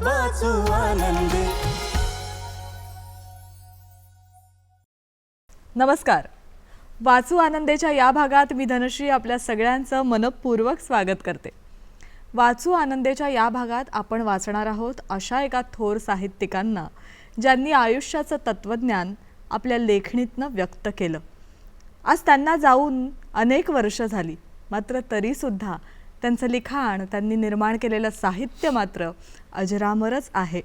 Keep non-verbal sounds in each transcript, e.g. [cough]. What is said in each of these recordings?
वाचू आनंदी. नमस्कार. वाचू आनंदेच्या या भागात मी धनश्री आपल्या सगळ्यांचं मनपूर्वक स्वागत करते. वाचू आनंदेच्या या भागात आपण वाचणार आहोत अशा एका थोर साहित्यिकांना ज्यांनी आयुष्याचं तत्त्वज्ञान आपल्या लेखणीतनं व्यक्त केलं. आज त्यांना जाऊन अनेक वर्ष झाली मात्र तरीसुद्धा त्यांचं लिखाण त्यांनी निर्माण केलेलं साहित्य मात्र अजरामरच आहे.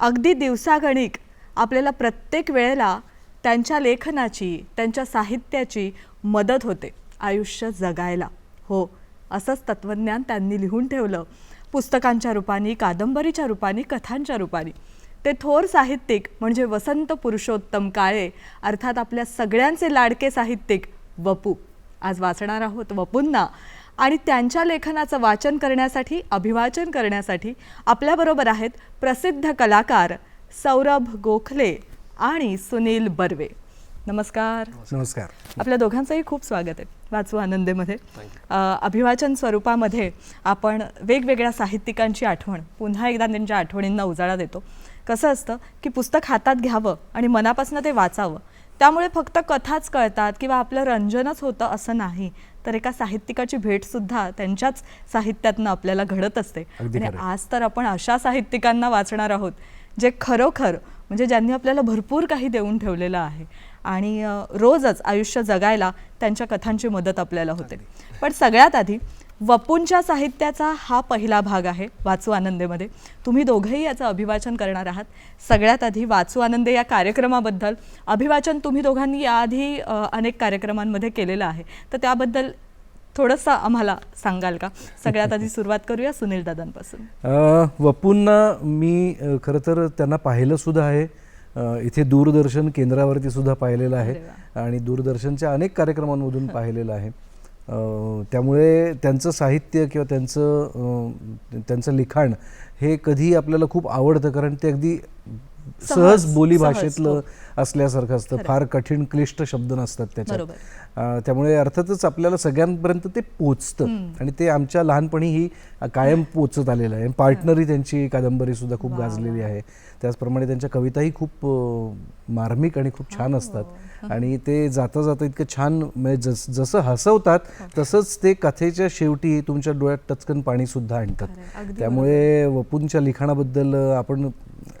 अगदी दिवसागणिक आपल्याला प्रत्येक वेळेला त्यांच्या लेखनाची त्यांच्या साहित्याची मदत होते आयुष्य जगायला. हो असंच तत्त्वज्ञान त्यांनी लिहून ठेवलं. पुस्तकांच्या रूपाने कादंबरीच्या रूपाने कथांच्या रूपाने. ते थोर साहित्यिक म्हणजे वसंत पुरुषोत्तम काळे अर्थात आपल्या सगळ्यांचे लाडके साहित्यिक वपू. आज वाचणार आहोत वपूंना. आणि त्यांच्या लेखनाचं वाचन करण्यासाठी अभिवाचन करण्यासाठी आपल्याबरोबर आहेत प्रसिद्ध कलाकार सौरभ गोखले आणि सुनील बर्वे. नमस्कार. नमस्कार. आपल्या दोघांचंही खूप स्वागत आहे वाचू आनंदेमध्ये. अभिवाचन स्वरूपामध्ये आपण वेगवेगळ्या साहित्यिकांची आठवण पुन्हा एकदा त्यांच्या आठवणींना उजाळा देतो. कसं असतं की पुस्तक हातात घ्यावं आणि मनापासून ते वाचावं. त्यामुळे फक्त कथाच कळतात किंवा आपलं रंजनच होतं असं नाही. तर एका साहित्यिकाची भेटसुद्धा त्यांच्याच साहित्यातनं आपल्याला घडत असते. आणि. आज तर आपण अशा साहित्यिकांना वाचणार आहोत जे खरोखर म्हणजे ज्यांनी आपल्याला भरपूर काही देऊन ठेवलेलं आहे. आणि रोजच आयुष्य जगायला त्यांच्या कथांची मदत आपल्याला होते. पण सगळ्यात आधी वपूंच्या साहित्याचा हा पहिला भाग आहे वाचू आनंदेमध्ये. तुम्ही दोघंही याचं अभिवाचन करणार आहात. सगळ्यात आधी वाचू आनंदे या कार्यक्रमाबद्दल. अभिवाचन तुम्ही दोघांनी याआधी अनेक कार्यक्रमांमध्ये केलेलं आहे. तर त्याबद्दल थोडंसं आम्हाला सांगाल का? सगळ्यात आधी सुरुवात करूया सुनील दादांपासून. वपूंना मी खरं तर त्यांना पाहिलं सुद्धा आहे. इथे दूरदर्शन केंद्रावरती सुद्धा पाहिलेलं आहे. आणि दूरदर्शनच्या अनेक कार्यक्रमांमधून पाहिलेलं आहे. त्यामुळे त्यांचं साहित्य किंवा त्यांचं त्यांचं लिखाण हे कधी आपल्याला खूप आवडतं कारण ते अगदी सहज, बोली भाषेतलं हो. असल्यासारखं असतं. फार कठीण क्लिष्ट शब्द नसतात त्याच्यात. त्यामुळे अर्थातच आपल्याला सगळ्यांपर्यंत ते पोचतं. आणि ते आमच्या लहानपणी ही कायम पोचत आलेलं आहे. पार्टनरी त्यांची कादंबरी सुद्धा खूप गाजलेली आहे. त्याचप्रमाणे त्यांच्या कविताही खूप मार्मिक आणि खूप छान असतात. [laughs] आणि ते जाता जाता इतकं छान म्हणजे जस जसं हसवतात तसंच ते कथेच्या शेवटी तुमच्या डोळ्यात टचकन पाणी सुद्धा आणतात त्यामुळे वपूंच्या लिखाणाबद्दल आपण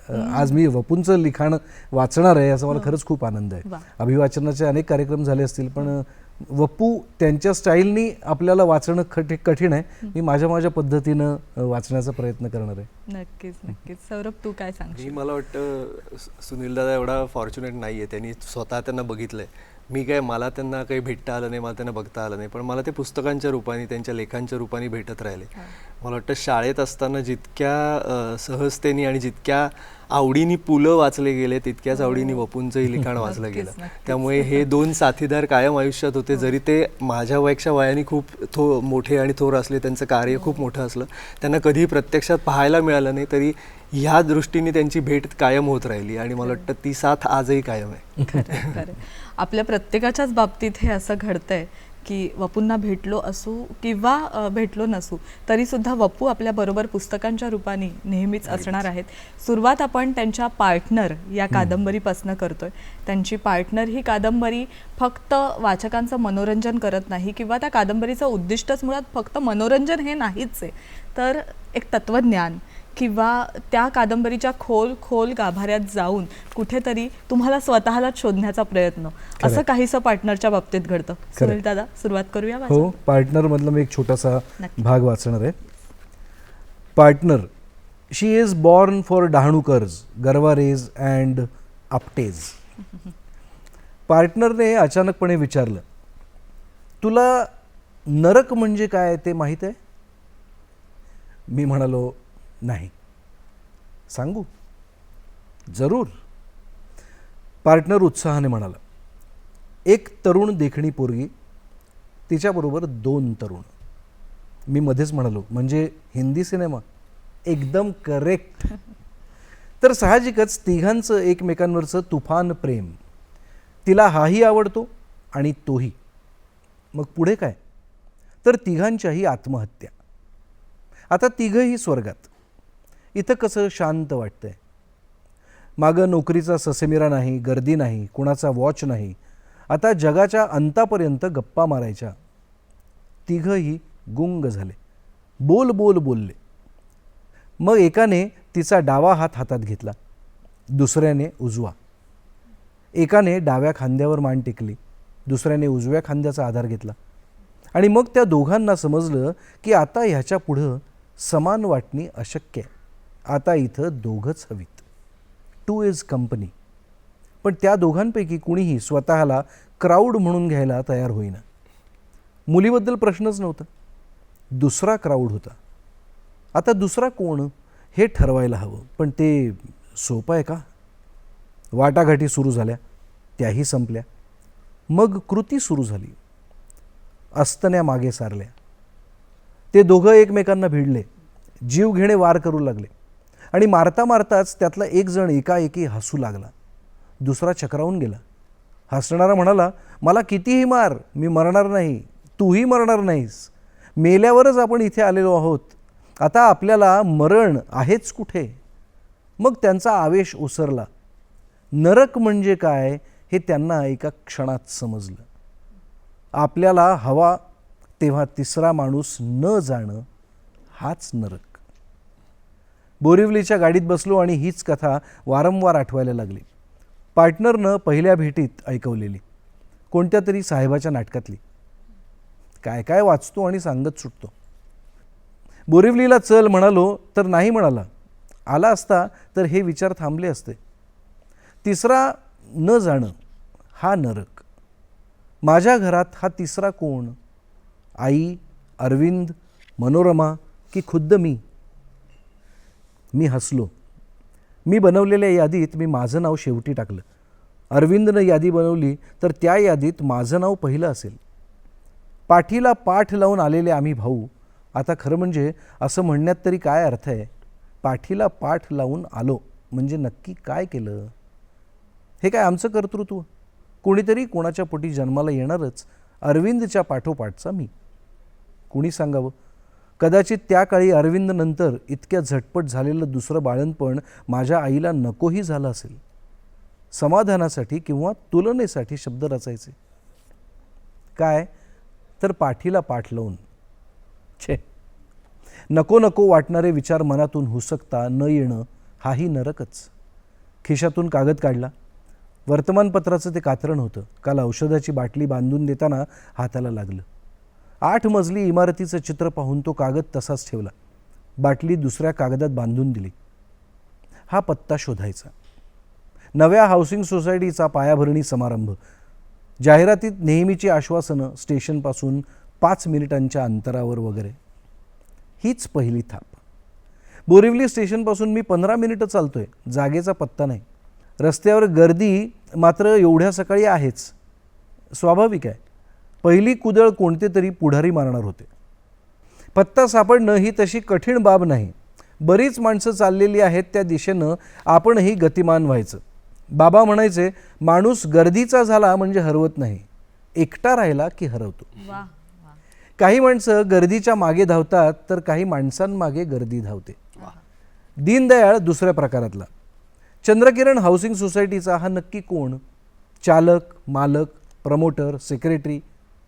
आज मी वपूंचं लिखाण वाचणार आहे याचा मला खरंच खूप आनंद आहे. अभिवाचनाचे अनेक कार्यक्रम झाले असतील पण वपू त्यांच्या स्टाईलनी आपल्याला वाचणं कठी कठीण आहे. मी माझ्या माझ्या पद्धतीनं वाचण्याचा प्रयत्न करणार आहे. नक्कीच नक्कीच. सौरभ तू काय मी सांगशील मला वाटतं सुनील दादा एवढा फॉर्च्युनेट नाही आहे त्यांनी स्वतः त्यांना बघितलंय. मी काय मला त्यांना काही भेटता आलं नाही मला त्यांना बघता आलं नाही पण मला ते पुस्तकांच्या रूपाने त्यांच्या लेखांच्या रूपाने भेटत राहिले. मला वाटतं शाळेत असताना जितक्या सहजतेने आणि जितक्या आवडीने पुलं वाचले गेले तितक्याच आवडीने वपूंचंही लिखाण [laughs] वाचलं गेलं. त्यामुळे हे दोन साथीदार कायम आयुष्यात होते. जरी ते माझ्या वयाच्या वयाने खूप थो मोठे आणि थोर असले त्यांचं कार्य खूप मोठं असलं त्यांना कधी प्रत्यक्षात पाहायला मिळालं नाही तरी ह्या दृष्टीने त्यांची भेट कायम होत राहिली आणि मला वाटतं ती साथ आजही कायम आहे. आपल्या प्रत्येकाच्याच बाबतीत हे असं घडतंय. की वपूंना भेटलो असू किंवा भेटलो नसू तरीसुद्धा वपू आपल्याबरोबर पुस्तकांच्या रूपाने नेहमीच असणार आहेत. सुरुवात आपण त्यांच्या पार्टनर या कादंबरीपासून करतोय. त्यांची पार्टनर ही कादंबरी फक्त वाचकांचं मनोरंजन करत नाही किंवा त्या कादंबरीचं उद्दिष्टच मुळात फक्त मनोरंजन हे नाहीच आहे. तर एक तत्वज्ञान किंवा त्या कादंबरीच्या खोल खोल गाभाऱ्यात जाऊन कुठेतरी तुम्हाला स्वतःलाच शोधण्याचा प्रयत्न. असं काहीसं पार्टनरच्या बाबतीत घडतं. सुनील दादा सुरुवात करूया हो? पार्टनर मधला मी एक छोटासा. भाग वाचणार आहे. Partner she is born for Dahanukars Garwares and Aptes. पार्टनरने अचानकपणे विचारलं तुला नरक म्हणजे काय ते माहीत आहे? मी म्हणालो नाही. सांगू? जरूर. पार्टनर उत्साहाने म्हणाला एक तरुण देखणी पोरगी तिच्याबरोबर दोन तरुण. मी मध्येच म्हणालो म्हणजे हिंदी सिनेमा. एकदम करेक्ट [laughs] तर साहजिकच तिघांचं एकमेकांवरचं तुफान प्रेम. तिला हाही आवडतो आणि तोही. मग पुढे काय? तर तिघांच्याही आत्महत्या. आता तिघंही स्वर्गात. इथं कसं शांत वाटतंय? मागं नोकरीचा ससेमिरा नाही गर्दी नाही कुणाचा वॉच नाही. आता जगाच्या अंतापर्यंत गप्पा मारायच्या. तिघंही गुंग झाले. बोल बोल बोलले. मग एकाने तिचा डावा हात हातात घेतला. दुसऱ्याने उजवा. एकाने डाव्या खांद्यावर मान टेकली. दुसऱ्याने उजव्या खांद्याचा आधार घेतला. आणि मग त्या दोघांना समजलं की आता ह्याच्या पुढं समान वाटणी अशक्य आहे. आता इथं दोघंच हवीत. टू इज कंपनी पण त्या दोघांपैकी कुणीही स्वतःला क्राऊड म्हणून घ्यायला तयार होईना. मुलीबद्दल प्रश्नच नव्हता. दुसरा क्राऊड होता. आता दुसरा कोण हे ठरवायला हवं. पण ते सोपं आहे का? वाटाघाटी सुरू झाल्या. त्याही संपल्या. मग कृती सुरू झाली. अस्तन्या मागे सारल्या. ते दोघं एकमेकांना भिडले. जीव घेणे वार करू लागले. आणि मारता मारताच त्यातला एक जण एकाएकी हसू लागला. दुसरा चक्रावून गेला. हसणारा म्हणाला मला कितीही मार मी मरणार नाही तूही मरणार नाहीस. मेल्यावरच आपण इथे आलेलो आहोत. आता आपल्याला मरण आहेच कुठे? मग त्यांचा आवेश ओसरला. नरक म्हणजे काय हे त्यांना एका क्षणात समजलं. आपल्याला हवा तेव्हा तिसरा माणूस न जाणं हाच नरक. बोरिवलीच्या गाडीत बसलो आणि हीच कथा वारंवार आठवायला लागली. पार्टनरनं पहिल्या भेटीत ऐकवलेली. कोणत्या तरी साहेबाच्या नाटकातली. काय काय वाचतो आणि सांगत सुटतो. बोरिवलीला चल म्हणालो तर नाही म्हणाला. आला असता तर हे विचार थांबले असते. तिसरा न जाणं हा नरक. माझ्या घरात हा तिसरा कोण. आई अरविंद मनोरमा की खुद्द मी. मी हसलो. मी बनवलेल्या यादीत मी माझं नाव शेवटी टाकलं. अरविंदनं यादी बनवली तर त्या यादीत माझं नाव पहिलं असेल. पाठीला पाठ लावून आलेले आम्ही भाऊ आता खरं म्हणजे असं म्हणण्यात तरी काय अर्थ आहे? पाठीला पाठ लावून आलो म्हणजे नक्की काय केलं? हे काय आमचं कर्तृत्व? कोणीतरी कोणाच्या पोटी जन्माला येणारच अरविंदच्या पाठोपाठचा मी. कुणी सांगावं? कदाचित त्या काळी अरविंद नंतर इतक्या झटपट झालेलं दुसरं बाळणपण माझ्या आईला नकोही झालं असेल. समाधानासाठी किंवा तुलनेसाठी शब्द रचायचे. काय? तर पाठीला पाठ लावून. छे. नको नको वाटणारे विचार मनातून हुसकता न येणं हाही नरकच. खिशातून कागद काढला. वर्तमानपत्राचं ते कात्रण होतं. काल औषधाची बाटली बांधून देताना हाताला लागलं. आठ मजली इमारतीचं चित्र पाहून तो कागद तसाच ठेवला. बाटली दुसऱ्या कागदात बांधून दिली. हा पत्ता शोधायचा. नव्या हाऊसिंग सोसायटीचा पायाभरणी समारंभ. जाहिरातीत नेहमीची आश्वासनं स्टेशनपासून पाच मिनिटांच्या अंतरावर वगैरे. हीच पहिली थाप. बोरिवली स्टेशनपासून मी पंधरा मिनिटं चालतो आहे जागेचा पत्ता नाही. रस्त्यावर गर्दी मात्र एवढ्या सकाळी आहेच. स्वाभाविक आहे. पहिली कुदळ कोणते तरी पुढारी मारणार होते. पत्ता सापडणं ही तशी कठीण बाब नाही. बरीच माणसं चाललेली आहेत त्या दिशेनं आपणही गतिमान व्हायचं. बाबा म्हणायचे माणूस गर्दीचा झाला म्हणजे हरवत नाही. एकटा राहिला की हरवतो. काही माणसं गर्दीच्या मागे धावतात तर काही माणसांमागे गर्दी धावते. दीनदयाळ दुसऱ्या प्रकारातला. चंद्रकिरण हाऊसिंग सोसायटीचा हा नक्की कोण? चालक मालक प्रमोटर सेक्रेटरी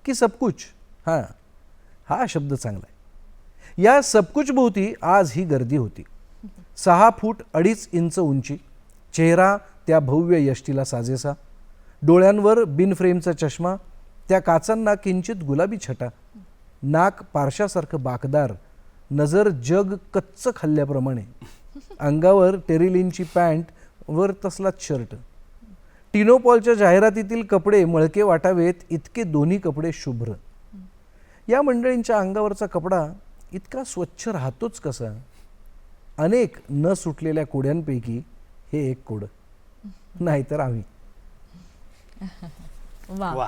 की सबकुच हां. हा शब्द चांगला आहे. या सबकुचभोवती आज ही गर्दी होती. सहा फूट अडीच इंच उंची. चेहरा त्या भव्य यष्टीला साजेसा. डोळ्यांवर बिनफ्रेमचा चष्मा. त्या काचांना किंचित गुलाबी छटा. नाक पारशासारखं बाकदार नजर जग कच्च खाल्ल्याप्रमाणे. अंगावर टेरिलिनची पॅन्ट वर तसलाच शर्ट. टिनोपॉलच्या जाहिरातीतील कपडे मळके वाटावेत इतके दोन्ही कपडे शुभ्र. या मंडळींच्या अंगावरचा कपडा इतका स्वच्छ राहतोच कसा? अनेक न सुटलेल्या कोड्यांपैकी हे एक कोड. नाहीतर आम्ही. वा.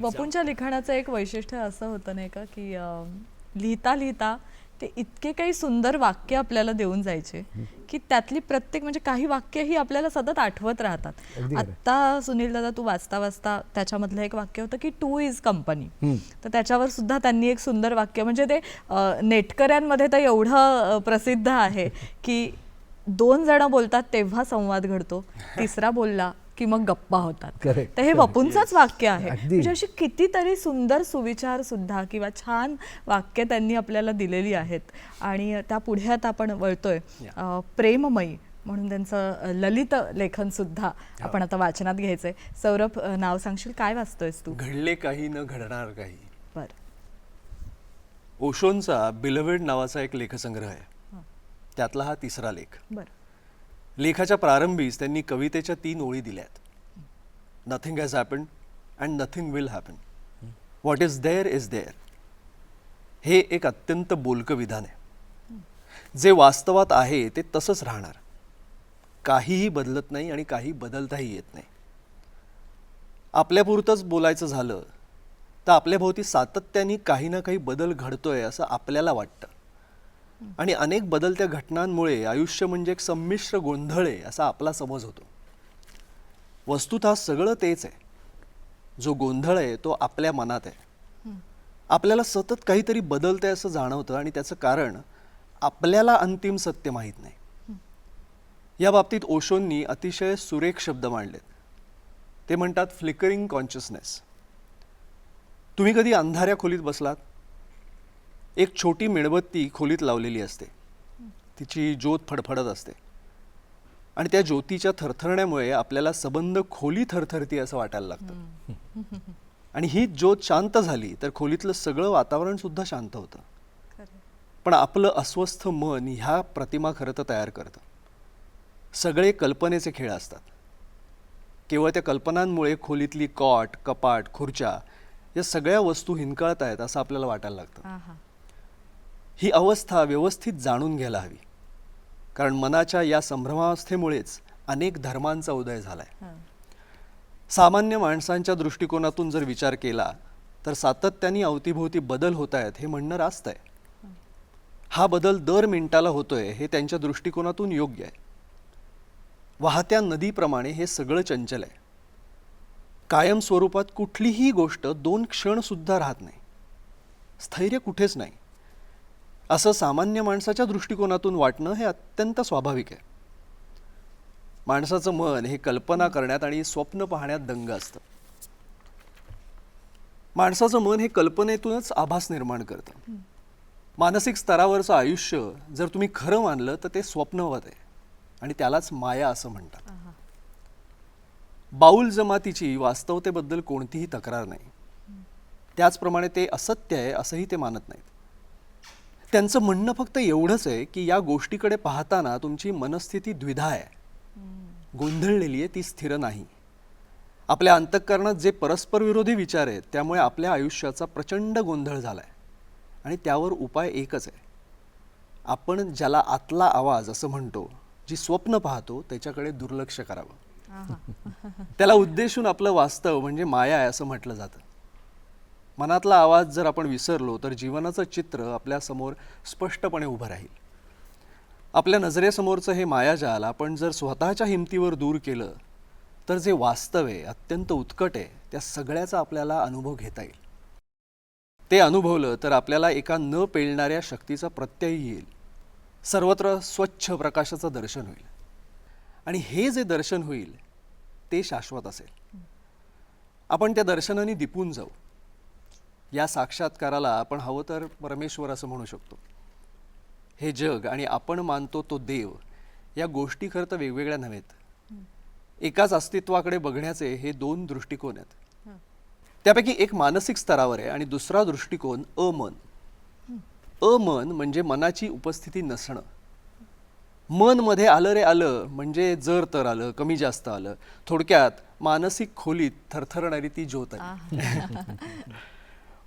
वपूंच्या लिखाणाचं एक वैशिष्ट्य असं होतं नाही का की लिहिता लिहिता ते इतके काही सुंदर वाक्य आपल्याला देऊन जायचे की त्यातली प्रत्येक म्हणजे काही वाक्य ही आपल्याला सतत आठवत राहतात. आता सुनील दादा तू वाचता वाचता त्याच्यामधलं एक वाक्य होतं की टू इज कंपनी तर त्याच्यावर सुद्धा त्यांनी एक सुंदर वाक्य म्हणजे ते नेटकऱ्यांमध्ये तर एवढं प्रसिद्ध आहे [laughs] की दोन जण बोलतात तेव्हा संवाद घडतो तिसरा बोलला की मग गप्पा होतात. तर हे वपूंचंच वाक्य आहे. म्हणजे अशी कितीतरी सुंदर सुविचार सुद्धा किंवा छान वाक्य त्यांनी आपल्याला दिलेली आहेत. आणि त्या पुढे आता आपण वळतोय. प्रेममयी म्हणून त्यांचं ललित लेखन सुद्धा आपण आता वाचनात घ्यायचंय. सौरभ नाव सांगशील? काय वाचतोयस तू? घडले काही न घडणार काही. बर. ओशोनचा बिलवेड नावाचा एक लेखसंग्रह आहे. त्यातला हा तिसरा लेख. बर. लेखाच्या प्रारंभीच त्यांनी कवितेच्या तीन ओळी दिल्यात. Nothing has happen and nothing will happen what is there is there हे एक अत्यंत बोलकं विधान आहे. जे वास्तवात आहे ते तसंच राहणार. काहीही बदलत नाही आणि काही बदलताही येत नाही. आपल्यापुरतंच बोलायचं झालं तर आपल्याभोवती सातत्याने काही ना काही बदल घडतोय असं आपल्याला वाटतं. आणि अनेक बदलत्या घटनांमुळे आयुष्य म्हणजे एक संमिश्र गोंधळ आहे असा आपला समज होतो. वस्तुतः सगळं तेच आहे. जो गोंधळ आहे तो आपल्या मनात आहे. आपल्याला सतत काहीतरी बदलतंय असं जाणवतं आणि त्याचं कारण आपल्याला अंतिम सत्य माहीत नाही. या बाबतीत ओशोंनी अतिशय सुरेख शब्द मांडलेत. ते म्हणतात फ्लिकरिंग कॉन्शियसनेस. तुम्ही कधी अंधाऱ्या खोलीत बसलात? एक छोटी मेणबत्ती खोलीत लावलेली असते. तिची ज्योत फडफडत असते. आणि त्या ज्योतीच्या थरथरण्यामुळे आपल्याला सबंध खोली थरथरती असं वाटायला लागतं. आणि ही ज्योत शांत झाली तर खोलीतलं सगळं वातावरण सुद्धा शांत होतं. पण आपलं अस्वस्थ मन ह्या प्रतिमा खरं तर तयार करतं. सगळे कल्पनेचे खेळ असतात. केवळ त्या कल्पनांमुळे खोलीतली कॉट कपाट खुर्च्या या सगळ्या वस्तू हिंकाळत आहेत असं आपल्याला वाटायला लागतं. हा अवस्था व्यवस्थित जाणून घ्यायला हवी. कारण मनाच्या या संभ्रमावस्थेमुळेच अनेक धर्मांचा उदय झालाय. हा. सामान्य माणसांच्या दृष्टिकोनातून जर विचार केला तर सातत्याने अवतीभोवती बदल होत आहेत हे म्हणणं रास्त आहे. हा बदल दर मिनिटाला होतोय हे त्यांच्या दृष्टिकोनातून योग्य आहे. वाहत्या नदीप्रमाणे हे सगळं चंचल आहे. कायम स्वरूपात कुठलीही गोष्ट दोन क्षण सुद्धा राहत नाही. स्थैर्य कुठेच नाही. असं सामान्य माणसाच्या दृष्टिकोनातून वाटणं हे अत्यंत स्वाभाविक आहे. माणसाचं मन हे कल्पना करण्यात आणि स्वप्न पाहण्यात दंग असतं. माणसाचं मन हे कल्पनेतूनच आभास निर्माण करतं. मानसिक स्तरावरचं आयुष्य जर तुम्ही खरं मानलं तर ते स्वप्नवत आहे. आणि त्यालाच माया असं म्हणतात. बाऊल जमातीची वास्तवतेबद्दल कोणतीही तक्रार नाही. त्याचप्रमाणे ते असत्य आहे असंही ते मानत नाहीत. त्यांचं म्हणणं फक्त एवढंच आहे की या गोष्टीकडे पाहताना तुमची मनस्थिती द्विधा आहे. गोंधळलेली आहे ती स्थिर नाही. आपल्या अंतःकरणात जे परस्पर विरोधी विचार आहेत त्यामुळे आपल्या आयुष्याचा प्रचंड गोंधळ झाला आहे आणि त्यावर उपाय एकच आहे. आपण ज्याला आतला आवाज असं म्हणतो जी स्वप्न पाहतो त्याच्याकडे दुर्लक्ष करावं. त्याला उद्देशून आपलं वास्तव म्हणजे माया आहे असं म्हटलं जातं. मनातला आवाज जर आपण विसरलो तर जीवनाचं चित्र आपल्यासमोर स्पष्टपणे उभं राहील. आपल्या नजरेसमोरचं हे मायाजाल आपण जर स्वतःच्या हिमतीवर दूर केलं तर जे वास्तव आहे अत्यंत उत्कट आहे त्या सगळ्याचा आपल्याला अनुभव घेता येईल. ते अनुभवलं तर आपल्याला एका न पेलणाऱ्या शक्तीचा प्रत्यय येईल. सर्वत्र स्वच्छ प्रकाशाचं दर्शन होईल. आणि हे जे दर्शन होईल ते शाश्वत असेल. आपण त्या दर्शनाने दिपून जाऊ. या साक्षात्काराला आपण हवं तर परमेश्वर असं म्हणू शकतो. हे जग आणि आपण मानतो तो देव या गोष्टी खरं तर वेगवेगळ्या नव्हेत. एकाच अस्तित्वाकडे बघण्याचे हे दोन दृष्टिकोन आहेत. त्यापैकी एक मानसिक स्तरावर आहे आणि दुसरा दृष्टिकोन अमन. अमन म्हणजे मनाची उपस्थिती नसणं. मनमध्ये आलं रे आलं म्हणजे जर तर आलं कमी जास्त आलं. थोडक्यात मानसिक खोलीत थरथरणारी ती ज्योत आहे.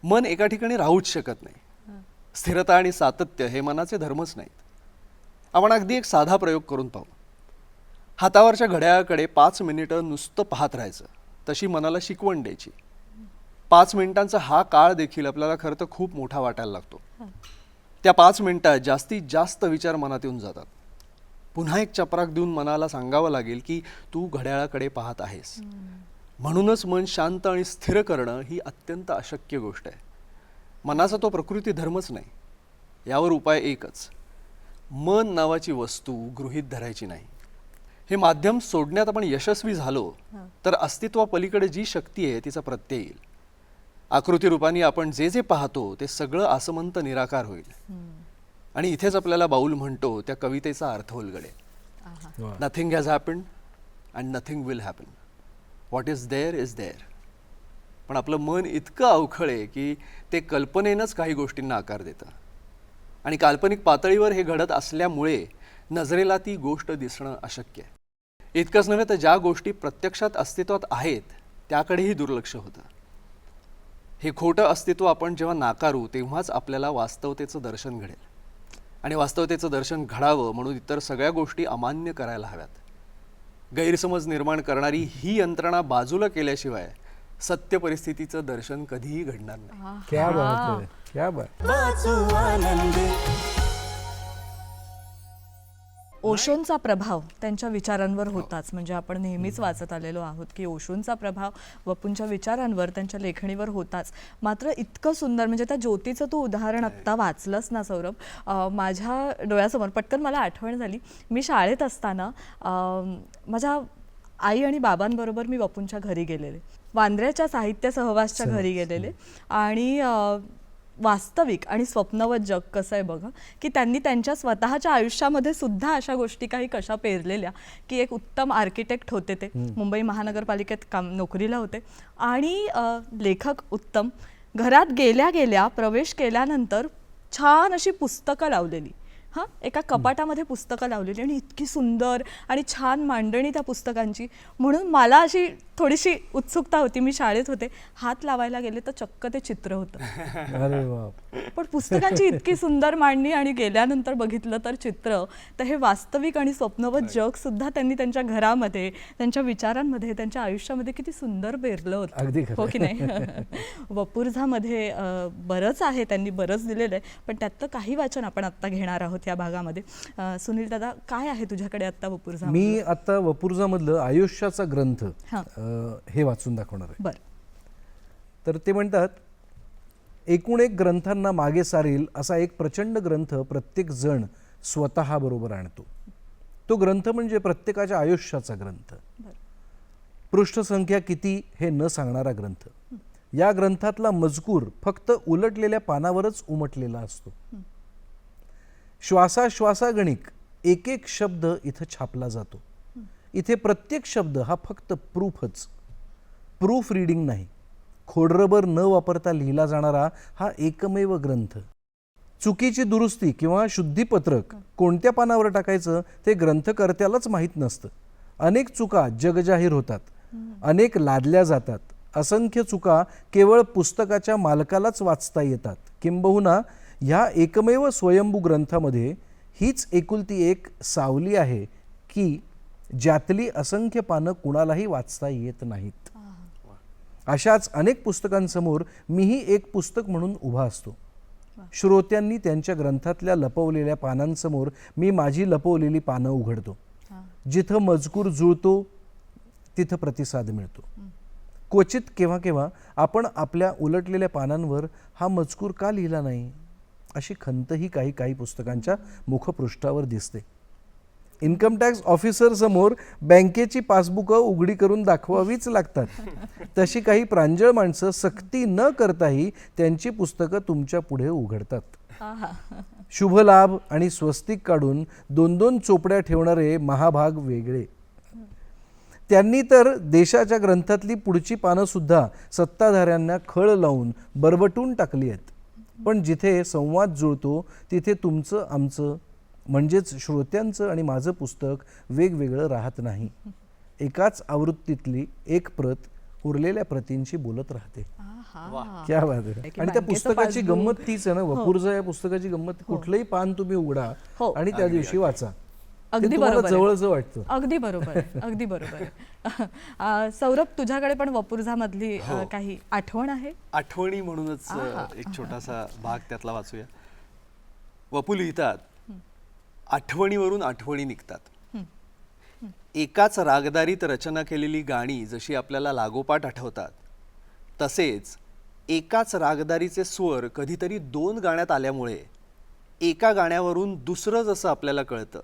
मन एका ठिकाणी राहूच शकत नाही. स्थिरता आणि सातत्य हे मनाचे धर्मच नाहीत. आपण अगदी एक साधा प्रयोग करून पाहू. हातावरच्या घड्याळाकडे पाच मिनिटं नुसतं पाहत राहायचं तशी मनाला शिकवण द्यायची. पाच मिनिटांचा हा काळ देखील आपल्याला खरं तर खूप मोठा वाटायला लागतो. त्या पाच मिनिटात जास्तीत जास्त विचार मनात येऊन जातात. पुन्हा एक चपराक देऊन मनाला सांगावं लागेल की तू घड्याळाकडे पाहत आहेस. म्हणूनच मन शांत आणि स्थिर करणं ही अत्यंत अशक्य गोष्ट आहे. मनाचा तो प्रकृती धर्मच नाही. यावर उपाय एकच. मन नावाची वस्तू गृहीत धरायची नाही. हे माध्यम सोडण्यात आपण यशस्वी झालो तर अस्तित्वापलीकडे जी शक्ती आहे तिचा प्रत्यय येईल. आकृती रूपाने आपण जे जे पाहतो ते सगळं आसमंत निराकार होईल. आणि इथेच आपल्याला बाऊल म्हणतो त्या कवितेचा अर्थ उलगडे. Nothing has happen and nothing will happen what is there is there पण आपलं मन इतकं अवखळ आहे की ते कल्पनेनंच काही गोष्टींना आकार देतं. आणि काल्पनिक पातळीवर हे घडत असल्यामुळे नजरेला ती गोष्ट दिसणं अशक्य आहे. इतकंच नव्हे तर ज्या गोष्टी प्रत्यक्षात अस्तित्वात आहेत त्याकडेही दुर्लक्ष होतं. हे खोटं अस्तित्व आपण जेव्हा नाकारू तेव्हाच आपल्याला वास्तवतेचं दर्शन घडेल. आणि वास्तवतेचं दर्शन घडावं म्हणून इतर सगळ्या गोष्टी अमान्य करायला हव्यात. गैरसमज निर्माण करणारी ही यंत्रणा बाजूला केल्याशिवाय सत्य परिस्थितीचं दर्शन कधीही घडणार नाही. क्या बात क्या बात ओशोंचा प्रभाव त्यांच्या विचारांवर होताच. म्हणजे आपण नेहमीच वाचत आलेलो आहोत की ओशोंचा प्रभाव वपूंच्या विचारांवर त्यांच्या लेखणीवर होताच. मात्र इतकं सुंदर म्हणजे त्या ज्योतीचं तू उदाहरण आत्ता वाचलंस ना सौरभ माझ्या डोळ्यासमोर पटकन मला आठवण झाली. मी शाळेत असताना माझ्या आई आणि बाबांबरोबर मी वपूंच्या घरी गेलेले. वांद्र्याच्या साहित्य सहवासच्या घरी गेलेले. आणि वास्तविक आणि स्वप्नवत जग कसं आहे बघा की त्यांनी त्यांच्या स्वतःच्या आयुष्यामध्ये सुद्धा अशा गोष्टी काही कशा पेरलेल्या की एक उत्तम आर्किटेक्ट होते ते. मुंबई महानगरपालिकेत काम नोकरीला होते. आणि लेखक उत्तम. घरात गेल्या गेल्या प्रवेश केल्यानंतर छान अशी पुस्तकं लावलेली. हां एका कपाटामध्ये पुस्तकं लावलेली आणि इतकी सुंदर आणि छान मांडणी त्या पुस्तकांची. म्हणून मला अशी थोडीशी उत्सुकता होती. मी शाळेत होते. हात लावायला गेले तर चक्क ते चित्र होतं. [laughs] अरे बाप. पण पुस्तकांची इतकी सुंदर मांडणी आणि गेल्यानंतर बघितलं तर चित्र तर हे वास्तविक आणि स्वप्नवत जग सुद्धा त्यांनी त्यांच्या घरामध्ये त्यांच्या विचारांमध्ये त्यांच्या आयुष्यामध्ये किती सुंदर पेरलं अगदी होतं. हो की नाही? [laughs] वपुर्झामध्ये बरंच आहे त्यांनी बरंच दिलेलं आहे. पण त्यातलं काही वाचन आपण आत्ता घेणार आहोत या भागामध्ये. सुनील दादा काय आहे तुझ्याकडे आत्ता वपुर्झा मी आता वपुर्झामधलं आयुष्याचा ग्रंथ हां. वाचून दाखवणार आहे. बरं. तर ते म्हणतात एकूण एक ग्रंथांना मागे सारील असा एक प्रचंड ग्रंथ प्रत्येक जण स्वतः बरोबर आणतो. तो ग्रंथ म्हणजे प्रत्येकाच्या आयुष्याचा ग्रंथ. पृष्ठसंख्या किती हे न सांगणारा ग्रंथ. या ग्रंथातला मजकूर फक्त उलटलेल्या पानावरच उमटलेला असतो. श्वासाश्वासागणिक एक एक शब्द इथं छापला जातो. इथे प्रत्येक शब्द हा फक्त प्रूफच. प्रूफ रिडिंग नाही. खोडरबर न वापरता लिहिला जाणारा हा एकमेव ग्रंथ. चुकीची दुरुस्ती किंवा शुद्धीपत्रक कोणत्या पानावर टाकायचं ते ग्रंथकर्त्यालाच माहीत नसतं. अनेक चुका जगजाहीर होतात. अनेक लादल्या जातात. असंख्य चुका केवळ पुस्तकाच्या मालकालाच वाचता येतात. किंबहुना ह्या एकमेव स्वयंभू ग्रंथामध्ये हीच एकुलती एक सावली आहे की ज्यातली असंख्य पानं कुणालाही वाचता येत नाहीत. अशाच अनेक पुस्तकांसमोर मीही एक पुस्तक म्हणून उभा असतो. श्रोत्यांनी त्यांच्या ग्रंथातल्या लपवलेल्या पानांसमोर मी माझी लपवलेली पानं उघडतो. जिथं मजकूर जुळतो तिथं प्रतिसाद मिळतो. क्वचित केव्हा केव्हा आपण आपल्या उलटलेल्या पानांवर हा मजकूर का लिहिला नाही अशी खंतही काही काही पुस्तकांच्या मुखपृष्ठावर दिसते. इन्कम टॅक्स ऑफिसर समोर बँकेची पासबुकं उघडी करून दाखवावीच लागतात. तशी काही प्रांजळ माणसं सक्ती न करताही त्यांची पुस्तकं तुमच्यापुढे उघडतात. शुभ लाभ आणि स्वस्तिक काढून दोन दोन चोपड्या ठेवणारे महाभाग वेगळे. त्यांनी तर देशाच्या ग्रंथातली पुढची पानं सुद्धा सत्ताधाऱ्यांना खळ लावून बरबटून टाकली आहेत. पण जिथे संवाद जुळतो तिथे तुमचं आमचं म्हणजेच श्रोत्यांचं आणि माझं पुस्तक वेगवेगळं राहत नाही. एकाच आवृत्तीतली एक प्रत उरलेल्या प्रतींशी बोलत राहते. क्या बात आहे. आणि त्या पुस्तकाची. गंमत तीच आहे ना वपूरचं या पुस्तकाची गम्मत कुठलंही पान तुम्ही उघडा हो. आणि त्या दिवशी वाचा. अगदी बरोबर. जवळच वाटतं. अगदी बरोबर अगदी बरोबर [laughs] सौरभ तुझ्याकडे पण वपुर्झा मधली हो. काही आठवण आहे? आठवणी म्हणूनच एक छोटासा भाग त्यातला वाचूया. वपू लिहितात आठवणीवरून आठवणी निघतात. एकाच रागदारीत रचना केलेली गाणी जशी आपल्याला लागोपाठ आठवतात तसेच एकाच रागदारीचे स्वर कधीतरी दोन गाण्यात आल्यामुळे एका गाण्यावरून दुसरं जसं आपल्याला कळतं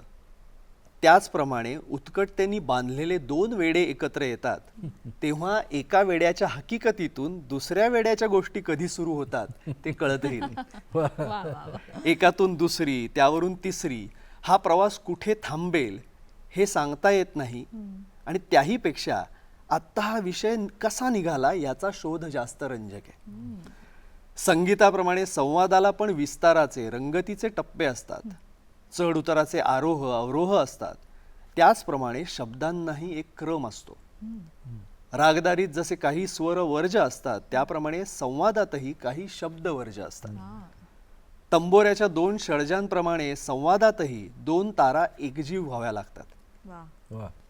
त्याचप्रमाणे उत्कटतेने बांधलेले दोन वेडे एकत्र येतात. [laughs] तेव्हा एका वेड्याच्या हकीकतीतून दुसऱ्या वेड्याच्या गोष्टी कधी सुरू होतात ते कळतही नाही [laughs] एकातून दुसरी त्यावरून तिसरी हा प्रवास कुठे थांबेल हे सांगता येत नाही. आणि त्याहीपेक्षा आत्ता हा विषय कसा निघाला याचा शोध जास्त रंजक आहे. संगीताप्रमाणे संवादाला पण विस्ताराचे रंगतीचे टप्पे असतात. चढ उताराचे आरोह अवरोह असतात. त्याचप्रमाणे शब्दांनाही एक क्रम असतो. रागदारीत जसे काही स्वर वर्ज असतात त्याप्रमाणे संवादातही काही शब्द वर्ज असतात. तंबोऱ्याच्या दोन षडजांप्रमाणे संवादातही दोन तारा एकजीव व्हाव्या लागतात.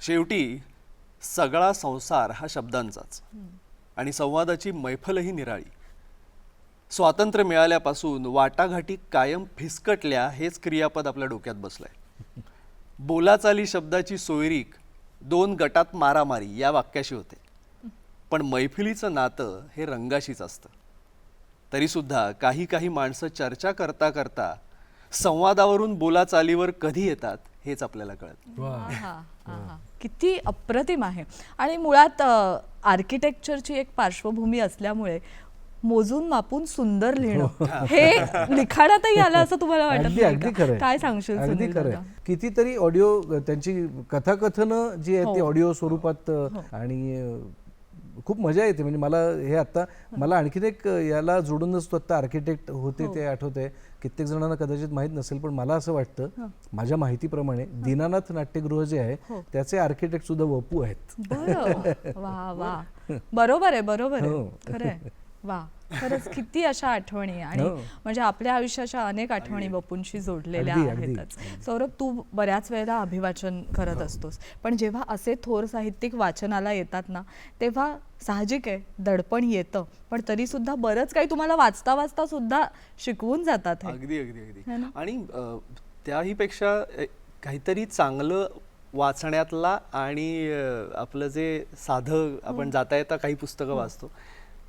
शेवटी सगळा संसार हा शब्दांचाच. आणि संवादाची मैफलही निराळी. स्वातंत्र्य मिळाल्यापासून वाटाघाटी कायम फिसकटल्या हेच क्रियापद आपल्या डोक्यात बसलंय. [laughs] बोलाचाली शब्दाची सोयरीक दोन गटात मारामारी या वाक्याशी होते. पण मैफिलीचं नातं हे रंगाशीच असतं. तरीसुद्धा काही काही माणसं चर्चा करता करता संवादावरून बोलाचालीवर कधी येतात हेच आपल्याला कळत. किती अप्रतिम आहे. आणि मुळात आर्किटेक्चरची एक पार्श्वभूमी असल्यामुळे मोजून मापून सुंदर लिहिणं हे. लिखाणातही आलं असं तुम्हाला वाटत काय सांगशील अगदी खरं? कितीतरी ऑडिओ त्यांची कथाकथनं जी आहेत ती हो. ऑडिओ स्वरूपात अ, आणि खूप मजा येते. म्हणजे मला हे आता मला आणखीन एक याला जोडूनच तो आता आर्किटेक्ट होते ते आठवते. कित्येक जणांना कदाचित माहीत नसेल पण मला असं वाटतं माझ्या माहितीप्रमाणे दीनानाथ नाट्यगृह जे आहे त्याचे आर्किटेक्ट सुद्धा वपू आहेत. [laughs] बरोबर आहे बरोबर आहे. हो. खरं आहे. वा खरंच किती अशा आठवणी आणि हो. म्हणजे आपल्या आयुष्याच्या अनेक आठवणी बपूंशी जोडलेल्या. आहेतच सौरभ तू बऱ्याच वेळेला अभिवाचन करत असतोस पण जेव्हा असे थोर साहित्यिक वाचनाला येतात ना तेव्हा साहजिक आहे दडपण येतं पण तरी सुद्धा बरंच काही तुम्हाला वाचता वाचता सुद्धा शिकवून जातात हे. अगदी अगदी अगदी है? आणि अ, त्याहीपेक्षा अ, काहीतरी चांगलं वाचण्यातला आणि आपलं जे साधं आपण जाता येता काही पुस्तकं वाचतो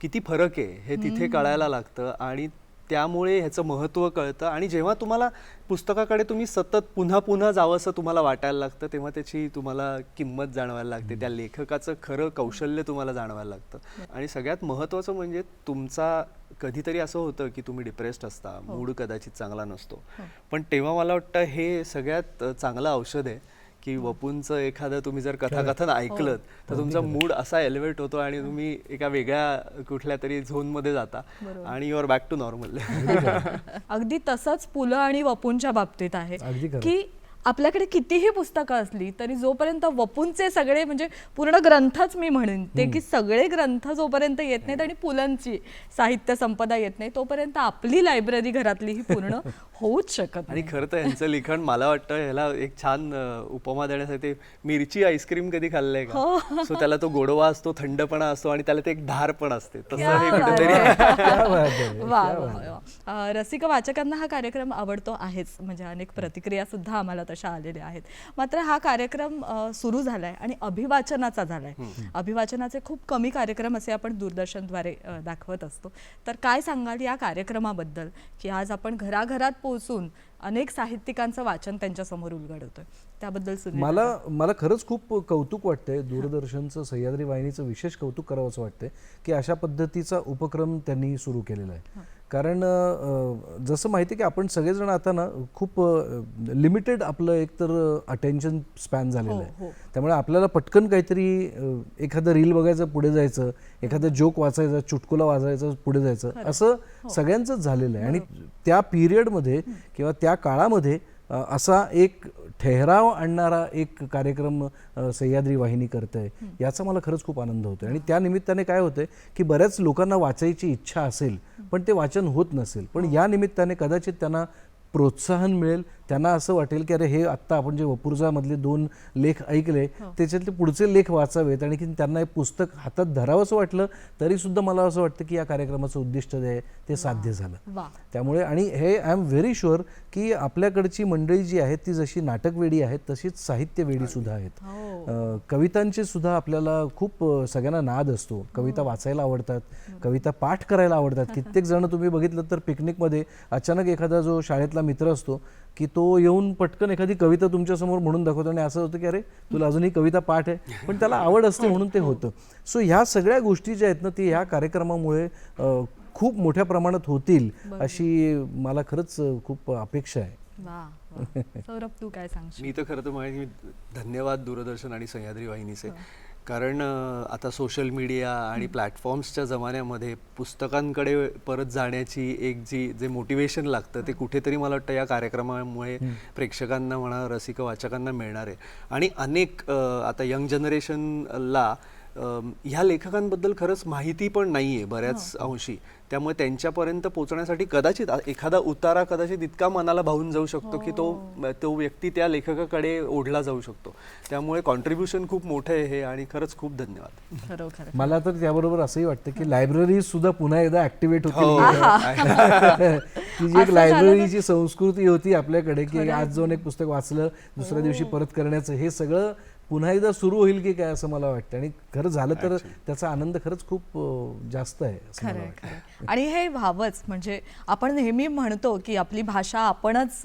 किती फरक आहे हे तिथे कळायला लागतं आणि त्यामुळे ह्याचं महत्त्व कळतं. आणि जेव्हा तुम्हाला पुस्तकाकडे तुम्ही सतत पुन्हा पुन्हा जावंसं तुम्हाला वाटायला लागतं तेव्हा त्याची तुम्हाला किंमत जाणवायला लागते. त्या लेखकाचं खरं कौशल्य तुम्हाला जाणवायला लागतं. आणि सगळ्यात महत्त्वाचं म्हणजे तुमचा कधीतरी असं होतं की तुम्ही डिप्रेस्ड असता मूड कदाचित चांगला नसतो. पण तेव्हा मला वाटतं हे सगळ्यात चांगलं औषध आहे. की वपूंचं एखादं तुम्ही जर कथाकथन ऐकलं तर तुमचा मूड असा एलिव्हेट होतो आणि तुम्ही एका वेगळ्या कुठल्या तरी झोनमध्ये जाता आणि युअर बॅक टू नॉर्मल अगदी तसंच पुलं आणि वपूंच्या बाबतीत आहे. की आपल्याकडे कितीही पुस्तकं असली तरी जोपर्यंत वपूंचे सगळे म्हणजे पूर्ण ग्रंथच मी म्हणेन ते की सगळे ग्रंथ जोपर्यंत येत नाहीत आणि पुलंची साहित्य संपदा येत नाही तोपर्यंत आपली लायब्ररी घरातली ही पूर्ण [laughs] होऊच शकत आणि खरं तर यांचं लिखाण मला वाटतं ह्याला एक छान उपमा देण्यासाठी मिरची आईस्क्रीम कधी खाल्लंय हो. का सो त्याला तो गोडवा असतो थंडपणा असतो आणि त्याला ते एक धार पण असते. तसं हे कुठेतरी [laughs] रसिक वाचकांना हा कार्यक्रम आवडतो आहेच. म्हणजे अनेक प्रतिक्रिया सुद्धा आम्हाला तशा आलेल्या आहेत. मात्र हा कार्यक्रम सुरू झालाय आणि अभिवाचनाचा झालाय. अभिवाचनाचे खूप कमी कार्यक्रम असे आपण दूरदर्शनद्वारे दाखवत असतो. तर काय सांगाल या कार्यक्रमाबद्दल? की आज आपण घराघरात पोहोचून अनेक साहित्यिकांचं वाचन त्यांच्यासमोर उलगडवतोय त्याबद्दल मला मला खरंच खूप कौतुक वाटतंय दूरदर्शनचं सह्याद्री वाहिनीचं विशेष कौतुक करावं असं वाटतंय की अशा पद्धतीचा उपक्रम त्यांनी सुरू केलेला आहे. कारण जसं माहिती आहे की आपण सगळेजण आता ना खूप लिमिटेड आपलं एकतर अटेन्शन स्पॅन झालेलं हो, आहे. हो. त्यामुळे आपल्याला पटकन काहीतरी एखादं रील बघायचं पुढे जायचं एखादं जोक वाचायचा चुटकुला वाजायचं पुढे जायचं असं सगळ्यांचंच झालेलं आहे. आणि त्या पिरियडमध्ये किंवा त्या काळामध्ये असा एक ठहराव आणणारा एक कार्यक्रम सह्याद्री वाहिनी करत आहे याचा मला खरंच खूप आनंद होतो आणि त्या निमित्ताने काय होतंय की बऱ्याच लोकांना वाचायची इच्छा असेल पण ते वाचन होत नसेल. पण या निमित्ताने कदाचित त्यांना प्रोत्साहन मिळेल त्यांना असं वाटेल की अरे हे आत्ता आपण जे वपुर्झा मधले दोन लेख ऐकले त्याच्यातले पुढचे लेख वाचावेत आणि की त्यांना हे पुस्तक हातात धरावंसं वाटलं तरी सुद्धा मला असं वाटतं की या कार्यक्रमाचं उद्दिष्ट जे आहे ते साध्य झालं. त्यामुळे आणि हे आय एम व्हेरी शुअर की आपल्याकडची मंडळी जी आहेत ती जशी नाटक वेडी आहेत तशीच साहित्य वेडी सुद्धा आहेत. हो. कवितांचे सुद्धा आपल्याला खूप सगळ्यांना नाद असतो. कविता वाचायला आवडतात कविता पाठ करायला आवडतात. [laughs] कित्येक जण तुम्ही बघितलं तर पिकनिकमध्ये अचानक एखादा जो शाळेतला मित्र असतो की तो येऊन पटकन एखादी कविता तुमच्यासमोर म्हणून दाखवतो आणि असं होतं की अरे तुला अजूनही कविता पाठ आहे. पण त्याला आवड असते म्हणून ते होतं. सो ह्या सगळ्या गोष्टी ज्या आहेत ना ती ह्या कार्यक्रमामुळे खूप मोठ्या प्रमाणात होतील अशी मला खरंच खूप अपेक्षा आहे. सौरभ तू काय सांगशील? मी तर खरं तर धन्यवाद दूरदर्शन आणि सह्याद्री वाहिनीचे. कारण आता सोशल मीडिया आणि प्लॅटफॉर्म्सच्या जमान्यामध्ये पुस्तकांकडे परत जाण्याची एक जी जे मोटिवेशन लागतं ते कुठेतरी मला वाटतं या कार्यक्रमामुळे प्रेक्षकांना म्हणा रसिक वाचकांना मिळणार आहे. आणि अनेक आता यंग जनरेशनला ह्या लेखकांबद्दल खरंच माहिती पण नाहीये बऱ्याच अंशी. त्यामुळे त्यांच्यापर्यंत पोहोचण्यासाठी कदाचित एखादा उतारा कदाचित इतका मनाला भावून जाऊ शकतो की तो तो व्यक्ती त्या लेखकाकडे ओढला जाऊ शकतो. त्यामुळे कॉन्ट्रीब्युशन खूप मोठं आहे हे आणि खरंच खूप धन्यवाद. मला तर त्याबरोबर असंही वाटतं की लायब्ररी सुद्धा पुन्हा एकदा ऍक्टिव्हेट हो. होती [laughs] की जी एक लायब्ररीची संस्कृती होती आपल्याकडे की आज जाऊन एक पुस्तक वाचलं दुसऱ्या दिवशी परत करण्याचं हे सगळं पुन्हा एकदा सुरू होईल की काय असं मला वाटतं. आणि खरं झालं तर त्याचा आनंद खरंच खूप जास्त आहे आणि हे व्हावंच. म्हणजे आपण नेहमी म्हणतो की आपली भाषा आपणच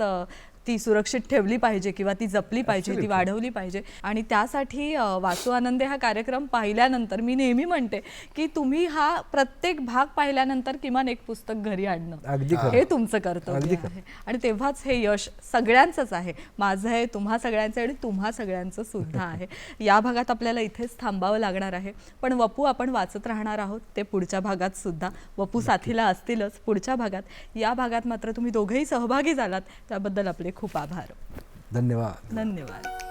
ती सुरक्षित ठेवली पाहिजे किंवा ती जपली पाहिजे ती वाढवली पाहिजे. आणि त्यासाठी वाचू आनंदे हा कार्यक्रम पाहिल्यानंतर मी नेहमी म्हणते की तुम्ही हा प्रत्येक भाग पाहिल्यानंतर किमान एक पुस्तक घरी आणणं. हे तुमचं कर्तव्य आहे. आणि तेव्हाच हे यश सगळ्यांचंच आहे. माझं आहे तुम्हा सगळ्यांचं आणि तुम्हा सगळ्यांचं सुद्धा आहे. या भागात आपल्याला इथेच थांबावं लागणार आहे. पण वपू आपण वाचत राहणार आहोत ते पुढच्या भागात सुद्धा. वपू साथीला असतीलच पुढच्या भागात. या भागात मात्र तुम्ही दोघेही सहभागी झालात त्याबद्दल आपले खूप आभार. धन्यवाद. धन्यवाद.